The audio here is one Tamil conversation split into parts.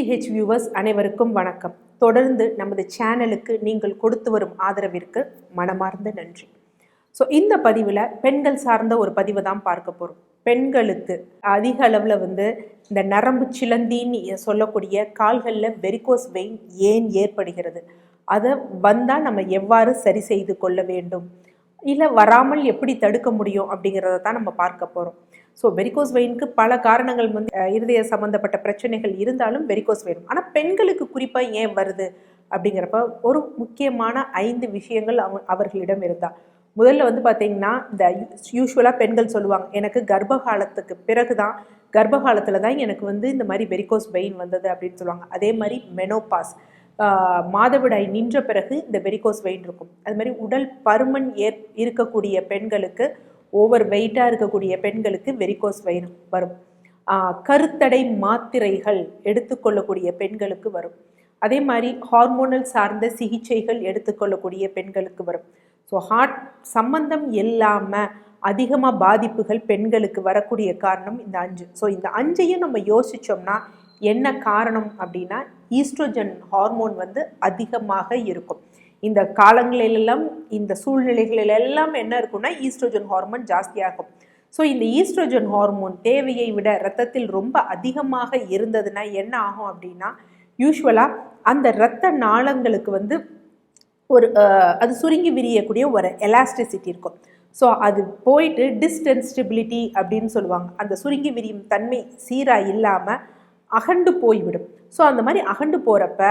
டிசிஹெச் வியூவர்ஸ் அனைவருக்கும் வணக்கம். தொடர்ந்து நமது சேனலுக்கு நீங்கள் கொடுத்து வரும் ஆதரவிற்கு மனமார்ந்த நன்றி. ஸோ இந்த பதிவில் பெண்கள் சார்ந்த ஒரு பதிவை தான் பார்க்க போகிறோம் பெண்களுக்கு அதிக அளவில் வந்து இந்த நரம்பு சிலந்தின்னு சொல்லக்கூடிய கால்களில் வெரிகோஸ் வெயின் ஏன் ஏற்படுகிறது? அதை வந்தால் நம்ம எவ்வாறு சரி செய்து கொள்ள வேண்டும்? இல்லை வராமல் எப்படி தடுக்க முடியும் அப்படிங்கிறத தான் நம்ம பார்க்க போகிறோம் ஸோ வெரிகோஸ் வெயினுக்கு பல காரணங்கள் வந்து இருதய சம்மந்தப்பட்ட பிரச்சனைகள் இருந்தாலும் வெரிகோஸ் வெயின் ஆனால் பெண்களுக்கு குறிப்பாக ஏன் வருது அப்படிங்கிறப்ப ஒரு முக்கியமான ஐந்து விஷயங்கள் அவ அவர்களிடம் இருந்தால் முதல்ல வந்து பார்த்திங்கன்னா இந்த யூஸ்வலாக பெண்கள் சொல்லுவாங்க எனக்கு கர்ப்ப காலத்துக்கு பிறகு தான் கர்ப்ப காலத்தில் தான் எனக்கு வந்து இந்த மாதிரி வெரிகோஸ் வெயின் வந்தது அப்படின்னு சொல்லுவாங்க. அதே மாதிரி மெனோபாஸ் மாதவிடாய் நின்ற பிறகு இந்த வெரிகோஸ் வெயின் இருக்கும். அது மாதிரி உடல் பருமன் ஏற் இருக்கக்கூடிய பெண்களுக்கு ஓவர் வெயிட்டாக இருக்கக்கூடிய பெண்களுக்கு வெரிகோஸ் வெயின் வரும். கருத்தடை மாத்திரைகள் எடுத்துக்கொள்ளக்கூடிய பெண்களுக்கு வரும். அதே மாதிரி ஹார்மோனல் சார்ந்த சிகிச்சைகள் எடுத்துக்கொள்ளக்கூடிய பெண்களுக்கு வரும். ஸோ ஹார்ட் சம்பந்தம் இல்லாமல் அதிகமாக பாதிப்புகள் பெண்களுக்கு வரக்கூடிய காரணம் இந்த அஞ்சு. ஸோ இந்த அஞ்சையும் நம்ம யோசித்தோம்னா என்ன காரணம் அப்படின்னா ஈஸ்ட்ரோஜன் ஹார்மோன் வந்து அதிகமாக இருக்கும். இந்த காலங்களிலெல்லாம் இந்த சூழ்நிலைகளில் எல்லாம் என்ன இருக்கும்னா ஈஸ்ட்ரோஜன் ஹார்மோன் ஜாஸ்தியாகும். ஸோ இந்த ஈஸ்ட்ரோஜன் ஹார்மோன் தேவையை விட ரத்தத்தில் ரொம்ப அதிகமாக இருந்ததுன்னா என்ன ஆகும் அப்படின்னா யூஸ்வலாக அந்த இரத்த நாளங்களுக்கு வந்து ஒரு அது சுருங்கி விரியக்கூடிய ஒரு எலாஸ்டிசிட்டி இருக்கும். ஸோ அது போயிட்டு டிஸ்டென்ஸ்டபிலிட்டி அப்படின்னு சொல்லுவாங்க. அந்த சுருங்கி விரியும் தன்மை சீராக இல்லாமல் அகண்டு போய்விடும். ஸோ அந்த மாதிரி அகண்டு போகிறப்ப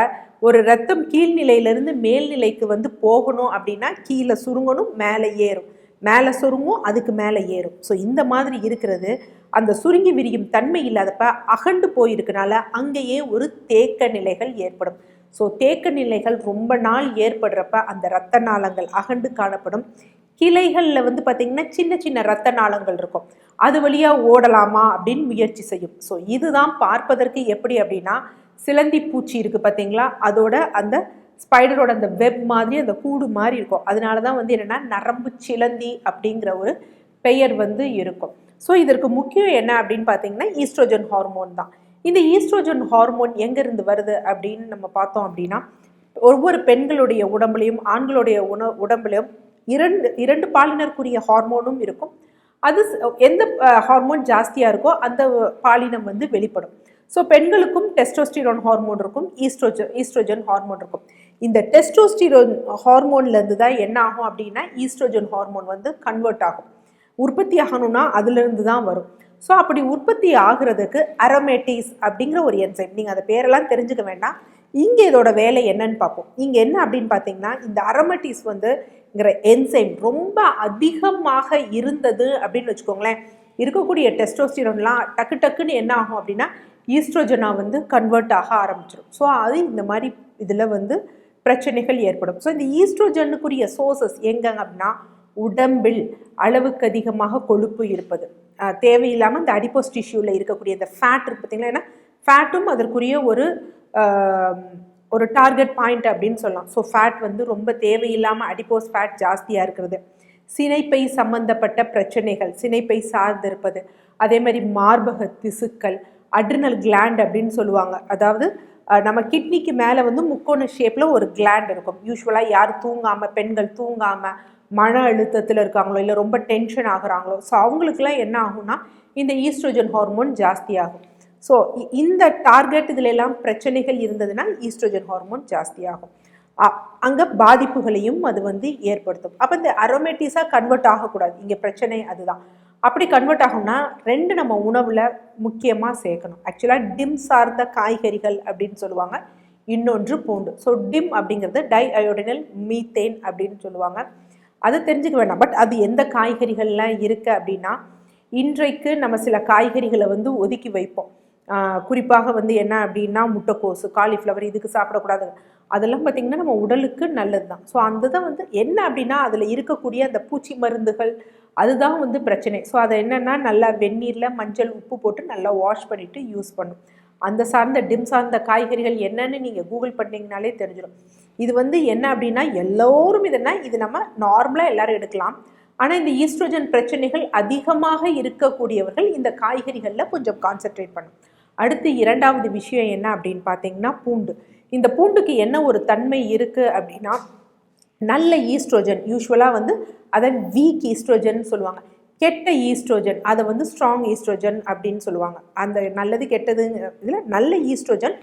ஒரு ரத்தம் கீழ்நிலையிலேருந்து மேல்நிலைக்கு வந்து போகணும் அப்படின்னா கீழே சுருங்கணும் மேலே ஏறும். மேலே சுருங்கும் அதுக்கு மேலே ஏறும். ஸோ இந்த மாதிரி இருக்கிறது. அந்த சுருங்கி விரியும் தன்மை இல்லாதப்ப அகண்டு போயிருக்கனால அங்கேயே ஒரு தேக்க நிலைகள் ஏற்படும். ஸோ தேக்க நிலைகள் ரொம்ப நாள் ஏற்படுறப்ப அந்த இரத்த நாளங்கள் அகண்டு காணப்படும். கிளைகளில் வந்து பார்த்திங்கன்னா சின்ன சின்ன ரத்த நாளங்கள் இருக்கும். அது வழியாக ஓடலாமா அப்படின்னு முயற்சி செய்யும். ஸோ இதுதான் பார்ப்பதற்கு எப்படி அப்படின்னா சிலந்தி பூச்சி இருக்குது பார்த்தீங்களா அதோட அந்த ஸ்பைடரோட அந்த வெப் மாதிரி அந்த கூடு மாதிரி இருக்கும். அதனால தான் வந்து என்னென்னா நரம்பு சிலந்தி அப்படிங்கிற ஒரு பெயர் வந்து இருக்கும். ஸோ இதற்கு முக்கியம் என்ன அப்படின்னு பார்த்தீங்கன்னா ஈஸ்ட்ரோஜன் ஹார்மோன் தான். இந்த ஈஸ்ட்ரோஜன் ஹார்மோன் எங்கேருந்து வருது அப்படின்னு நம்ம பார்த்தோம் அப்படின்னா ஒவ்வொரு பெண்களுடைய உடம்புலையும் ஆண்களுடைய உண உடம்புலையும் இரண்டு இரண்டு பாலினருக்குரிய ஹார்மோனும் இருக்கும். அது எந்த ஹார்மோன் ஜாஸ்தியாக இருக்கோ அந்த பாலினம் வந்து வெளிப்படும். ஸோ பெண்களுக்கும் டெஸ்டோஸ்டிரோன் ஹார்மோன் இருக்கும் ஈஸ்ட்ரோஜன் ஈஸ்ட்ரோஜன் ஹார்மோன் இருக்கும். இந்த டெஸ்டோஸ்டிரோன் ஹார்மோன்லேருந்து தான் என்ன ஆகும் அப்படின்னா ஈஸ்ட்ரோஜன் ஹார்மோன் வந்து கன்வெர்ட் ஆகும். உற்பத்தி ஆகணும்னா அதுலேருந்து தான் வரும். ஸோ அப்படி உற்பத்தி ஆகுறதுக்கு அரமேட்டிஸ் அப்படிங்கிற ஒரு என்சைம் நீங்கள் அந்த பேரெல்லாம் தெரிஞ்சுக்க வேண்டாம். இங்கே இதோட வேலை என்னன்னு பார்ப்போம். இங்கே என்ன அப்படின்னு பார்த்தீங்கன்னா இந்த அரமட்டிஸ் ங்கிற என்சைம் ரொம்ப அதிகமாக இருந்தது அப்படின்னு வச்சுக்கோங்களேன். இருக்கக்கூடிய டெஸ்டோஸ்டிரோன்லாம் டக்கு டக்குன்னு என்ன ஆகும் அப்படின்னா ஈஸ்ட்ரோஜனாக வந்து கன்வெர்ட் ஆக ஆரம்பிச்சிடும் ஸோ அது இந்த மாதிரி இதில் வந்து பிரச்சனைகள் ஏற்படும். ஸோ இந்த ஈஸ்ட்ரோஜனுக்குரிய சோர்சஸ் எங்கங்க அப்படின்னா உடம்பில் அளவுக்கு அதிகமாக கொழுப்பு இருப்பது. தேவையில்லாமல் இந்த அடிப்போஸ் டிஷ்யூவில் இருக்கக்கூடிய இந்த ஃபேட் இருக்கு பார்த்தீங்களா ஏன்னா ஃபேட்டும் அதற்குரிய ஒரு ஒரு டார்கெட் பாயிண்ட் அப்படின்னு சொல்லலாம். ஸோ ஃபேட் வந்து ரொம்ப தேவையில்லாமல் அடிப்போஸ் ஃபேட் ஜாஸ்தியாக இருக்கிறது. சினைப்பை சம்பந்தப்பட்ட பிரச்சனைகள் சினைப்பை சார்ந்திருப்பது அதே மாதிரி மார்பக திசுக்கள் அட்ரினல் கிளாண்ட் அப்படின்னு சொல்லுவாங்க. அதாவது நம்ம கிட்னிக்கு மேலே வந்து முக்கோண ஷேப்பில் ஒரு கிளாண்ட் இருக்கும். யூஸ்வலாக யார் தூங்காமல் பெண்கள் தூங்காமல் மன அழுத்தத்தில் இருக்காங்களோ இல்லை ரொம்ப டென்ஷன் ஆகுறாங்களோ ஸோ அவங்களுக்குலாம் என்ன ஆகும்னா இந்த ஈஸ்ட்ரோஜன் ஹார்மோன் ஜாஸ்தியாகும். ஸோ இந்த டார்கெட் இதில் எல்லாம் பிரச்சனைகள் இருந்ததுன்னா ஈஸ்ட்ரோஜன் ஹார்மோன் ஜாஸ்தியாகும். அங்கே பாதிப்புகளையும் அது வந்து ஏற்படுத்தும். அப்போ இந்த அரோமேட்டிஸாக கன்வெர்ட் ஆகக்கூடாது. இங்கே பிரச்சனை அதுதான். அப்படி கன்வெர்ட் ஆகும்னா ரெண்டு நம்ம உணவில் முக்கியமாக சேர்க்கணும். ஆக்சுவலாக டிம் சார்ந்த காய்கறிகள் அப்படின்னு சொல்லுவாங்க. இன்னொன்று பூண்டு. ஸோ டிம் அப்படிங்கிறது டை அயோடினல் மீத்தேன் அப்படின்னு சொல்லுவாங்க. அது தெரிஞ்சுக்க வேண்டாம். பட் அது எந்த காய்கறிகள்லாம் இருக்குது அப்படின்னா இன்றைக்கு நம்ம சில காய்கறிகளை வந்து ஒதுக்கி வைப்போம். குறிப்பாக வந்து என்ன அப்படின்னா முட்டைக்கோசு காலிஃப்ளவர் இதுக்கு சாப்பிடக்கூடாது. அதெல்லாம் பார்த்திங்கன்னா நம்ம உடலுக்கு நல்லது தான் ஸோ அந்த தான் வந்து என்ன அப்படின்னா அதில் இருக்கக்கூடிய அந்த பூச்சி மருந்துகள் அதுதான் வந்து பிரச்சனை. ஸோ அதை என்னென்னா நல்லா வெந்நீரில் மஞ்சள் உப்பு போட்டு நல்லா வாஷ் பண்ணிவிட்டு யூஸ் பண்ணும். அந்த சார்ந்த டிம் சார்ந்த காய்கறிகள் என்னன்னு நீங்கள் கூகுள் பண்ணிங்கனாலே தெரிஞ்சிடும் இது வந்து என்ன அப்படின்னா எல்லோரும் இதுனா இது நம்ம நார்மலாக எல்லோரும் எடுக்கலாம். ஆனால் இந்த ஈஸ்ட்ரோஜன் பிரச்சனைகள் அதிகமாக இருக்கக்கூடியவர்கள் இந்த காய்கறிகளில் கொஞ்சம் கான்சென்ட்ரேட் பண்ணும். அடுத்து இரண்டாவது விஷயம் என்ன அப்படின்னு பார்த்தீங்கன்னா பூண்டு. இந்த பூண்டுக்கு என்ன ஒரு தன்மை இருக்குது அப்படின்னா நல்ல ஈஸ்ட்ரோஜன் யூஸ்வலாக வந்து அதை வீக் ஈஸ்ட்ரோஜன் சொல்லுவாங்க. கெட்ட ஈஸ்ட்ரோஜன் அதை வந்து ஸ்ட்ராங் ஈஸ்ட்ரோஜன் அப்படின்னு சொல்லுவாங்க. அந்த நல்லது கெட்டது இதில் நல்ல ஈஸ்ட்ரோஜன்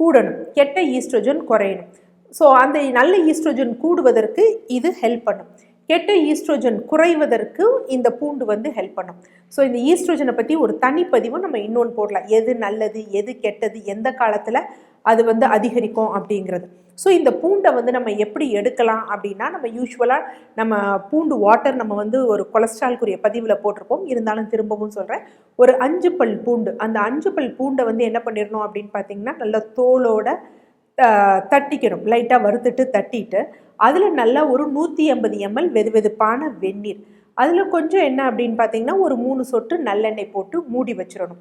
கூடணும். கெட்ட ஈஸ்ட்ரோஜன் குறையணும். ஸோ அந்த நல்ல ஈஸ்ட்ரோஜன் கூடுவதற்கு இது ஹெல்ப் பண்ணும். கெட்ட ஈஸ்ட்ரோஜன் குறைவதற்கு இந்த பூண்டு வந்து ஹெல்ப் பண்ணும். ஸோ இந்த ஈஸ்ட்ரோஜனை பற்றி ஒரு தனிப்பதிவும் நம்ம இன்னொன்று போடலாம். எது நல்லது எது கெட்டது எந்த காலத்தில் அது வந்து அதிகரிக்கும் அப்படிங்கிறது. ஸோ இந்த பூண்டை வந்து நம்ம எப்படி எடுக்கலாம் அப்படின்னா நம்ம யூஸ்வலாக நம்ம பூண்டு வாட்டர் நம்ம வந்து ஒரு கொலஸ்ட்ரால்குரிய பதிவில் போட்டிருப்போம். இருந்தாலும் திரும்பவும் சொல்கிறேன் ஒரு அஞ்சு பல் பூண்டு அந்த அஞ்சு பல் பூண்டை வந்து என்ன பண்ணிடணும் அப்படின்னு பார்த்தீங்கன்னா நல்ல தோலோட தட்டிக்கணும். லைட்டாக வறுத்துட்டு தட்டிட்டு அதில் நல்லா ஒரு நூற்றி ஐம்பது எம்எல் வெது வெதுப்பான வெந்நீர். அதில் கொஞ்சம் என்ன அப்படின்னு பார்த்தீங்கன்னா ஒரு மூணு சொட்டு நல்லெண்ணெய் போட்டு மூடி வச்சிடணும்.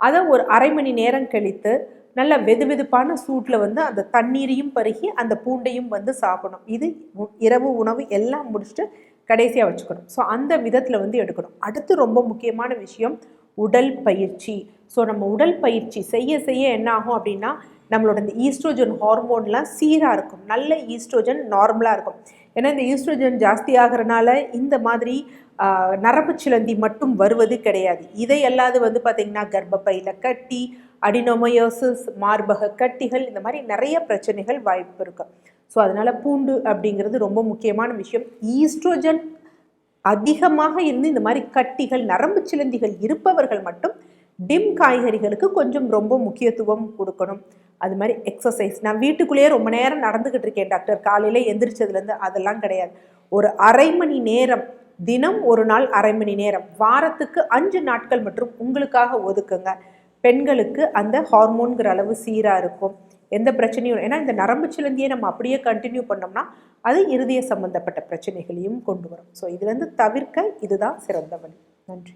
அதை ஒரு அரை மணி நேரம் கழித்து நல்ல வெது வெதுப்பான சூட்டில் வந்து அந்த தண்ணீரையும் பருகி அந்த பூண்டையும் வந்து சாப்பிடணும். இது இரவு உணவு எல்லாம் முடிச்சுட்டு கடைசியாக வச்சுக்கணும். ஸோ அந்த விதத்தில் வந்து எடுக்கணும். அடுத்து ரொம்ப முக்கியமான விஷயம் உடல் பயிற்சி. ஸோ நம்ம உடல் பயிற்சி செய்ய செய்ய என்ன ஆகும் அப்படின்னா நம்மளோட இந்த ஈஸ்ட்ரோஜன் ஹார்மோன்லாம் சீராக இருக்கும். நல்ல ஈஸ்ட்ரோஜன் நார்மலாக இருக்கும். ஏன்னா இந்த ஈஸ்ட்ரோஜன் ஜாஸ்தி ஆகிறனால இந்த மாதிரி நரம்பு சிலந்தி மட்டும் வருவது கிடையாது. இதை அல்லாது வந்து பார்த்திங்கன்னா கர்ப்பப்பையில் கட்டி அடினோமயோசிஸ் மார்பக கட்டிகள் இந்த மாதிரி நிறைய பிரச்சனைகள் வாய்ப்பு இருக்கு. ஸோ அதனால் பூண்டு அப்படிங்கிறது ரொம்ப முக்கியமான விஷயம். ஈஸ்ட்ரோஜன் அதிகமாக இருந்து இந்த மாதிரி கட்டிகள் நரம்பு சிலந்திகள் இருப்பவர்கள் மட்டும் டிம் காய்கறிகளுக்கு கொஞ்சம் ரொம்ப முக்கியத்துவம் கொடுக்கணும். அது மாதிரி எக்ஸசைஸ் நான் வீட்டுக்குள்ளேயே ரொம்ப நேரம் நடந்துக்கிட்டு இருக்கேன் டாக்டர். காலையில் எந்திரிச்சதுலேருந்து அதெல்லாம் கிடையாது. ஒரு அரை மணி நேரம் தினம் ஒரு நாள் அரை மணி நேரம். வாரத்துக்கு அஞ்சு நாட்கள் மற்றும் உங்களுக்காக ஒதுக்குங்க. பெண்களுக்கு அந்த ஹார்மோன்கிற அளவு சீராக இருக்கும். எந்த பிரச்சனையும் ஏன்னா இந்த நரம்பு சிலந்தியை நம்ம அப்படியே கண்டினியூ பண்ணோம்னா அது இருதய சம்மந்தப்பட்ட பிரச்சனைகளையும் கொண்டு வரும். ஸோ இதுலேருந்து தவிர்க்க இதுதான் சிறந்த வழி. நன்றி.